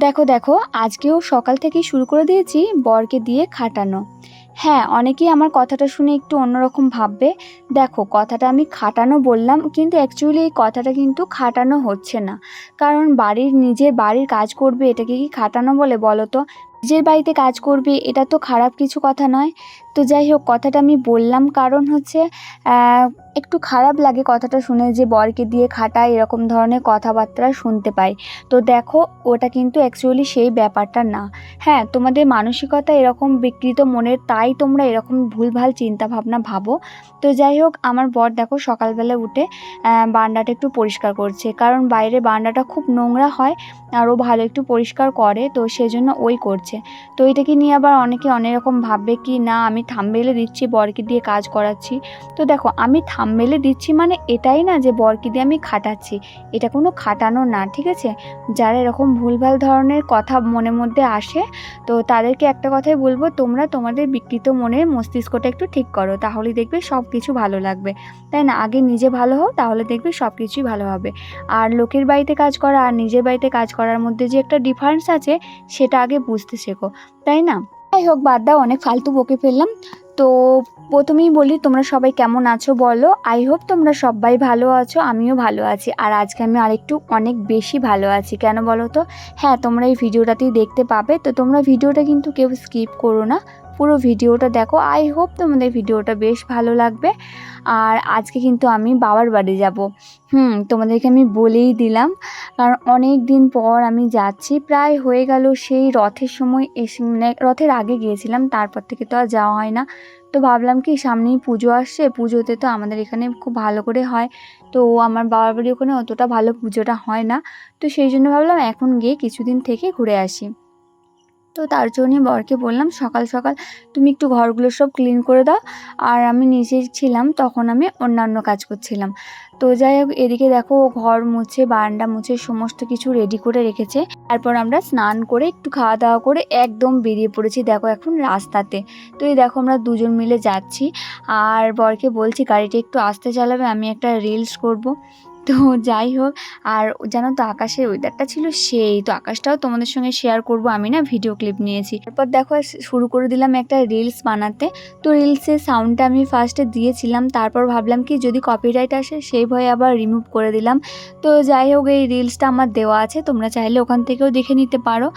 দেখো দেখো, আজকেও সকাল থেকেই শুরু করে দিয়েছি বরকে দিয়ে খাটানো। হ্যাঁ অনেকেই আমার কথাটা শুনে একটু অন্যরকম ভাববে। দেখো, কথাটা আমি খাটানো বললাম, কিন্তু অ্যাকচুয়ালি এই কথাটা কিন্তু খাটানো হচ্ছে না। কারণ বাড়ির নিজের বাড়ির কাজ করবে, এটাকে কি খাটানো বলে বলো তো? নিজের বাড়িতে কাজ করবে, এটা তো খারাপ কিছু কথা নয়। তো যাই হোক, কথাটা আমি বললাম। কারণ হচ্ছে একটু খারাপ লাগে কথাটা শুনে যে বরকে দিয়ে খাটায়, এরকম ধরনের কথাবার্তা শুনতে পাই। তো দেখো, ওটা কিন্তু অ্যাকচুয়ালি সেই ব্যাপারটা না। হ্যাঁ তোমাদের মানসিকতা এরকম বিকৃত মনের, তাই তোমরা এরকম ভুলভাল চিন্তাভাবনা ভাবো। তো যাই হোক, আমার বর দেখো সকালবেলা উঠে বারান্দাটা একটু পরিষ্কার করছে। কারণ বাইরে বারান্দাটা খুব নোংরা হয়, আর ও ভালো একটু পরিষ্কার করে, তো সেজন্য ওই করছে। তো এটাকে নিয়ে আবার অনেকে অনেক রকম ভাববে কি, না, আমি থামবেলে দিচ্ছি, বরকে দিয়ে কাজ করাচ্ছি। তো দেখো, আমি থামবেলে দিচ্ছি মানে এটাই না যে বরকে দিয়ে আমি খাটাচ্ছি। এটা কোনো খাটানো না, ঠিক আছে? যারা এরকম ভুলভাল ধরনের কথা মনের মধ্যে আসে, তো তাদেরকে একটা কথাই বলব, তোমরা তোমাদের বিকৃত মনের মস্তিষ্কটা একটু ঠিক করো, তাহলে দেখবে সব কিছু ভালো লাগবে। তাই না? আগে নিজে ভালো হও, তাহলে দেখবে সব কিছুই ভালো হবে। আর লোকের বাড়িতে কাজ করা, আর নিজের বাড়িতে কাজ করার মধ্যে যে একটা ডিফারেন্স আছে, সেটা আগে বুঝতে শেখো, তাই না? যাই হোক বাদ দাও, অনেক ফালতু বকে ফেললাম। তো প্রথমেই বলি, তোমরা সবাই কেমন আছো বলো? আই হোপ তোমরা সবাই ভালো আছো, আমিও ভালো আছি। আর আজকে আমি আরেকটু অনেক বেশি ভালো আছি। কেন বলো তো? হ্যাঁ তোমরা এই ভিডিওটাতেই দেখতে পাবে। তো তোমরা ভিডিওটা কিন্তু কেউ স্কিপ করো না। পুরো ভিডিওটা দেখো। আই হোপ তোমাদের ভিডিওটা বেশ ভালো লাগবে। আর আজকে কিন্তু আমি বাবার বাড়ি যাব। হুম, তোমাদেরকে আমি বলেই দিলাম। কারণ অনেক দিন পর আমি যাচ্ছি। প্রায় হয়ে গেল সেই রথের সময় এসে মানে রথের আগে গিয়েছিলাম। তারপর থেকে তো আর যাওয়া হয় না। তো ভাবলাম কি, সামনেই পুজো আসছে। পুজোতে তো আমাদের এখানে খুব ভালো করে হয়। তো আমার বাবার বাড়ির ওখানে অতটা ভালো পুজোটা হয় না। তো সেই জন্য ভাবলাম এখন গিয়ে কিছুদিন থেকে ঘুরে আসি। তো তার জন্যই বরকে বললাম, সকাল সকাল তুমি একটু ঘরগুলো সব ক্লিন করে দাও। আর আমি নিচে ছিলাম, তখন আমি অন্যান্য কাজ করছিলাম। তো যাই হোক, এদিকে দেখো ঘর মুছে, বারান্দা মুছে, সমস্ত কিছু রেডি করে রেখেছে। তারপর আমরা স্নান করে একটু খাওয়া দাওয়া করে একদম বেরিয়ে পড়েছি দেখো এখন রাস্তাতে। তো এই দেখো আমরা দুজন মিলে যাচ্ছি। আর বরকে বলছি, গাড়িটা একটু আস্তে চালাবে, আমি একটা রিলস করব। তো যাই হোক, আর জানো তো আকাশের ওয়েদারটা ছিল সেই, তো আকাশটাও তোমাদের সঙ্গে শেয়ার করব। আমি না ভিডিও ক্লিপ নিয়েছি। তারপর দেখো শুরু করে দিলাম একটা রিলস বানাতে। তো রিলসের সাউন্ডটা আমি ফার্স্টে দিয়েছিলাম, তারপর ভাবলাম কি যদি কপিরাইট আসে, সেই ভয়ে আবার রিমুভ করে দিলাম। তো যাই হোক, এই রিলসটা আমার দেওয়া আছে, তোমরা চাইলে ওখান থেকেও দেখে নিতে পারো।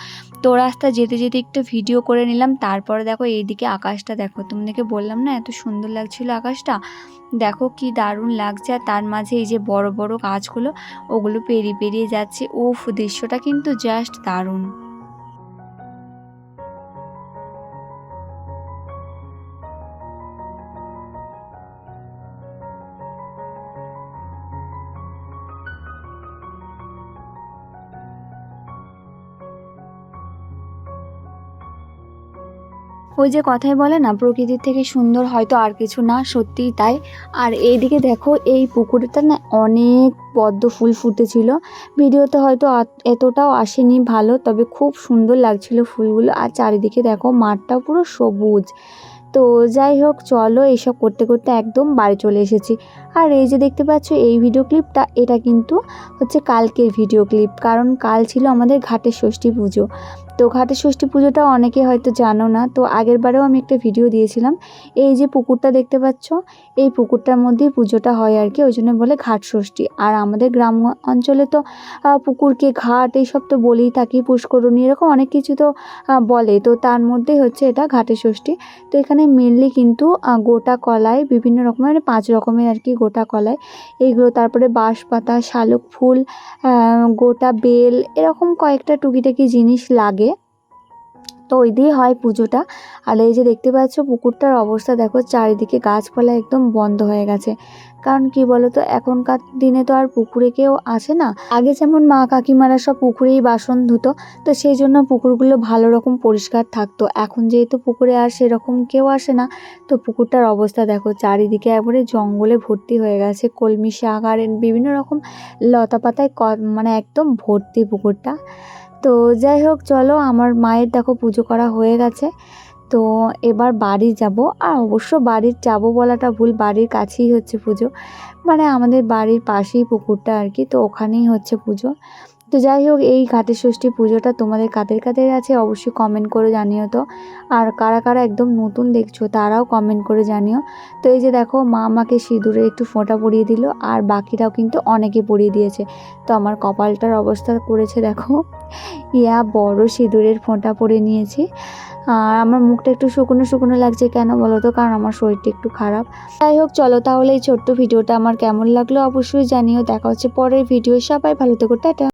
তো রাস্তা যেতে যেতে একটু ভিডিও করে নিলাম, তারপরে দেখো এইদিকে আকাশটা দেখো, তোমাদেরকে বললাম না এত সুন্দর লাগছিল আকাশটা? দেখো কি দারুণ লাগছে, আর তার মাঝে এই যে বড় বড় গাছগুলো ওগুলো পেরিয়ে পেরিয়ে যাচ্ছে। ওফ দৃশ্যটা কিন্তু জাস্ট দারুণ। ওই যে কথাই বলে না, প্রকৃতির থেকে সুন্দর হয়তো আর কিছু না, সত্যিই তাই। আর এইদিকে দেখো, এই পুকুরটা না অনেক পদ্ম ফুল ফুটেছিল। ভিডিওতে হয়তো এতটাও আসেনি ভালো, তবে খুব সুন্দর লাগছিল ফুলগুলো। আর চারিদিকে দেখো মাঠটা পুরো সবুজ। তো যাই হোক, চলো এইসব করতে করতে একদম বাড়ি চলে এসেছি। আর এই যে দেখতে পাচ্ছ, এই ভিডিও ক্লিপটা, এটা কিন্তু হচ্ছে কালকের ভিডিও ক্লিপ। কারণ কাল ছিল আমাদের ঘাটের ষষ্ঠী পুজো। তো ঘাটের ষষ্ঠী পুজোটা অনেকে হয়তো জানো না, তো আগের বারেও আমি একটা ভিডিও দিয়েছিলাম। এই যে পুকুরটা দেখতে পাচ্ছ, এই পুকুরটার মধ্যেই পুজোটা হয় আর কি, ওই জন্য বলে ঘাট ষষ্ঠী। আর আমাদের গ্রাম অঞ্চলে তো পুকুরকে ঘাট এইসব তো বলেই থাকি, পুষ্করণী এরকম অনেক কিছু তো বলে। তো তার মধ্যেই হচ্ছে এটা ঘাটের ষষ্ঠী। তো এখানে মেনলি কিন্তু গোটা কলায় বিভিন্ন রকমের মানে পাঁচ রকমের আর কি গোটা কলায় এইগুলো তারপরে বাঁশ পাতা শালুক ফুল গোটা বেল, এরকম কয়েকটা টুকিটাকি জিনিস লাগে। তো ওই দিয়ে হয় পুজোটা। আর এই যে দেখতে পাচ্ছ পুকুরটার অবস্থা, দেখো চারিদিকে গাছপালা একদম বন্ধ হয়ে গেছে। কারণ কি বলতো, এখনকার দিনে তো আর পুকুরে কেউ আসে না। আগে যেমন মা কাকিমারা সব পুকুরেই বাসন ধুতো, তো সেই জন্য পুকুরগুলো ভালো রকম পরিষ্কার থাকতো। এখন যেহেতু পুকুরে আর সেরকম কেউ আসে না, তো পুকুরটার অবস্থা দেখো চারিদিকে একবারে জঙ্গলে ভর্তি হয়ে গেছে। কলমি শাক আর বিভিন্ন রকম লতা পাতায় মানে একদম ভর্তি পুকুরটা। তো যাই হোক, চলো আমার মায়ের দেখো পুজো করা হয়ে গেছে। তো এবার বাড়ি যাব। আর অবশ্য বাড়ির যাব বলাটা ভুল, বাড়ির কাছেই হচ্ছে পুজো। মানে আমাদের বাড়ির পাশেই পুকুরটা আর কি, তো ওখানেই হচ্ছে পুজো। তো যাই হোক, এই ঘাটের ষষ্ঠী পুজোটা তোমাদের কাদের কাদের আছে অবশ্যই কমেন্ট করে জানিও তো। আর কারা কারা একদম নতুন দেখছ তারাও কমেন্ট করে জানিও। তো এই যে দেখো, মা আমাকে সিঁদুরে একটু ফোঁটা পরিয়ে দিল আর বাকিরাও কিন্তু অনেকে পরিয়ে দিয়েছে। তো আমার কপালটার অবস্থা করেছে দেখো। ইয়া, বড় সিঁদুরের ফোঁটা পরে নিয়েছি। আর আমার মুখটা একটু শুকনো শুকনো লাগছে কেন বলো তো? কারণ আমার শরীরটা একটু খারাপ। যাই হোক, চলো তাহলে এই ছোট্ট ভিডিওটা আমার কেমন লাগল অবশ্যই জানিও। দেখা হচ্ছে পরের ভিডিও সবাই ভালো থেকো, টাটা।